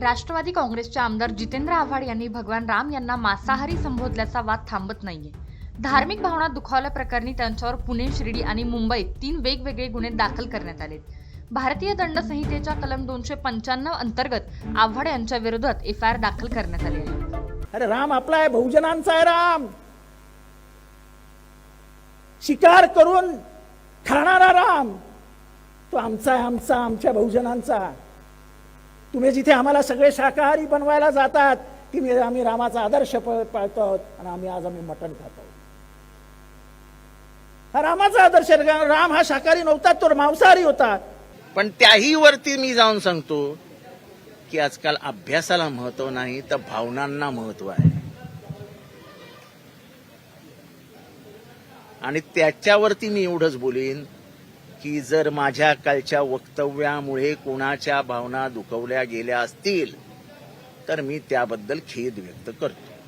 राष्ट्रवादी काँग्रेसचे आमदार जितेंद्र आव्हाड यांनी भगवान राम यांना मांसाहारी संबोधल्याचा वाद थांबत नाहीये. धार्मिक भावना दुखावल्याप्रकरणी त्यांच्यावर पुणे शिर्डी आणि मुंबईत तीन वेगवेगळे गुन्हे दाखल करण्यात आलेत. भारतीय दंड संहितेच्या कलम दोनशे पंच्याण्णव अंतर्गत आव्हाड यांच्या विरोधात एफ आय आर दाखल करण्यात आली आहे. अरे राम आपला आहे बहुजनांचा आहे राम. शिकार करून खाणारा राम. तो आमचा आहे आमचा आमच्या बहुजनांचा. तुम्ही जिथे आम्हाला सगळे शाकाहारी बनवायला जातात की मी आम्ही रामाचा आदर्श पाळतो आहोत आणि आम्ही आज आम्ही मटण खातो हा रामाचा आदर्श राम हा शाकाहारी नव्हता तो मांसाहारी होता. पण त्याही वरती मी जाऊन सांगतो की आजकाल अभ्यासाला महत्त्व नाही तर भावनांना महत्त्व आहे. आणि त्याच्यावरती मी एवढंच बोलीन की जर माझ्या कालच्या वक्तव्यामुळे कोणाच्या भावना दुखवल्या गेल्या असतील तर मी त्याबद्दल खेद व्यक्त करतो.